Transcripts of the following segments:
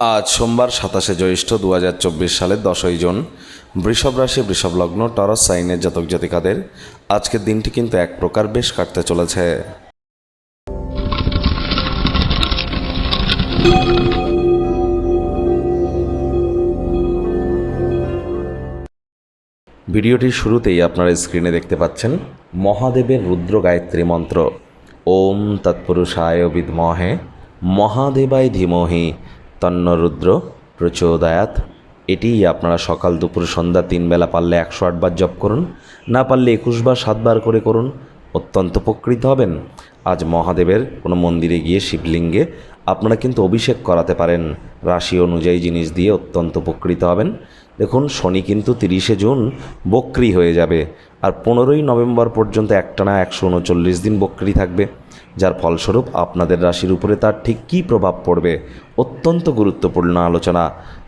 আজ সোমবার সাতাশে জ্যৈষ্ঠ দু হাজার চব্বিশ সালের দশই জুন। বৃষভ রাশি, বৃষভ লগ্ন, টরস, সাইনের জাতক জাতিকাদের আজকের দিনটি কিন্তু এক প্রকার বেশ কাটতে চলেছে। ভিডিওটির শুরুতেই আপনারা স্ক্রিনে দেখতে পাচ্ছেন মহাদেবের রুদ্র গায়ত্রী মন্ত্র। ওম তৎপুরুষায় বিদ্মহে, মহাদেবায় ধীমহি তন্ন রুদ্র, প্রচোদয়াত। এটিই আপনারা সকাল দুপুর সন্ধ্যা তিন বেলা পারলে একশো আটবার জপ করুন। না পারলে একুশ বার সাতবার করে করুন। অত্যন্ত উপকৃত হবেন। আজ মহাদেবের কোনো মন্দিরে গিয়ে শিবলিঙ্গে আপনারা কিন্তু অভিষেক করাতে পারেন। রাশি অনুযায়ী জিনিস দিয়ে অত্যন্ত উপকৃত হবেন। দেখুন, শনি কিন্তু তিরিশে জুন বক্রি হয়ে যাবে আর পনেরোই নভেম্বর পর্যন্ত একটানা একশো উনচল্লিশ দিন বক্রি থাকবে, যার ফলস্বরূপ আপনাদের রাশির উপরে তার ঠিক কী প্রভাব পড়বে অত্যন্ত গুরুত্বপূর্ণ আলোচনা।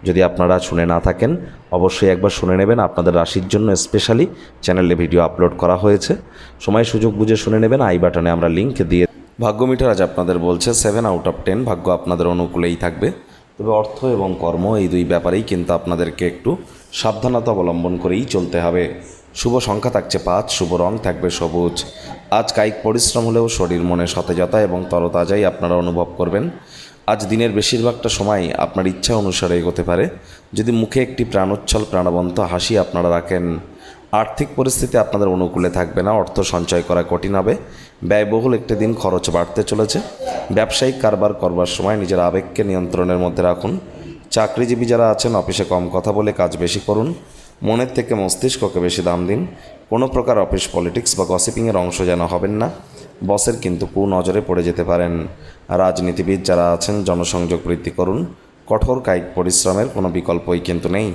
যদি আপনারা শুনে না থাকেন, অবশ্যই একবার শুনে নেবেন, আপনাদের রাশির জন্য স্পেশালি চ্যানেলে ভিডিও আপলোড করা হয়েছে। সময় সুযোগ বুঝে শুনে নেবেন, আই বাটনে আমরা লিঙ্ক দিয়ে ভাগ্য মিটার আজ আপনাদের বলছে সেভেন আউট অফ টেন ভাগ্য আপনাদের অনুকূলেই থাকবে। তবে অর্থ এবং কর্ম এই দুই ব্যাপারেই কিন্তু আপনাদেরকে একটু সাবধানতা অবলম্বন করেই চলতে হবে। শুভ সংখ্যা থাকছে পাঁচ, শুভ রং থাকবে সবুজ। আজ কায়িক পরিশ্রম হলেও শরীর মনে সতেজতা এবং তরতাজাই আপনারা অনুভব করবেন। আজ দিনের বেশিরভাগটা সময় আপনার ইচ্ছা অনুসারে এগোতে পারে। যদি মুখে একটি প্রাণোচ্ছল প্রাণবন্ত হাসি আপনারা রাখেন আর্থিক পরিস্থিতি আপনাদের অনুকূলে থাকবে না, অর্থ সঞ্চয় করা কঠিন হবে। ব্যয়বহুল একটি দিন খরচ বাড়তে চলেছে। ব্যবসায়িক কারবার করবার সময় নিজের আবেগকে নিয়ন্ত্রণের মধ্যে রাখুন। চাকরিজীবী যারা আছেন, অফিসে কম কথা বলে কাজ বেশি করুন। মনের থেকে মস্তিষ্ককে বেশি দাম দিন। কোনো প্রকার অফিস পলিটিক্স বা গসিপিংয়ের অংশ যেন হবেন না। বসের কিন্তু কুনজরে পড়ে যেতে পারেন। রাজনীতিবিদ যারা আছেন, জনসংযোগ বৃদ্ধি করুন। কঠোর কায়িক পরিশ্রমের কোনো বিকল্পই কিন্তু নেই।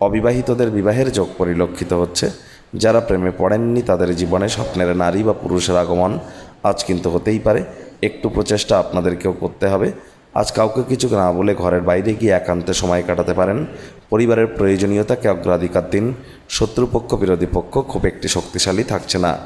অবিবাহিতদের বিবাহের যোগ পরিলক্ষিত হচ্ছে। যারা প্রেমে পড়েননি, তাদের জীবনে স্বপ্নের নারী বা পুরুষের আগমন আজ কিন্তু হতেই পারে। একটু প্রচেষ্টা আপনাদেরকেও করতে হবে। আজ কাউকে কিছু না বলে ঘরের বাইরে গিয়ে একান্তে সময় কাটাতে পারেন। পরিবারের প্রয়োজনীয়তাকে অগ্রাধিকার দিন। শত্রুপক্ষ, বিরোধী পক্ষ খুব একটি শক্তিশালী থাকছে না।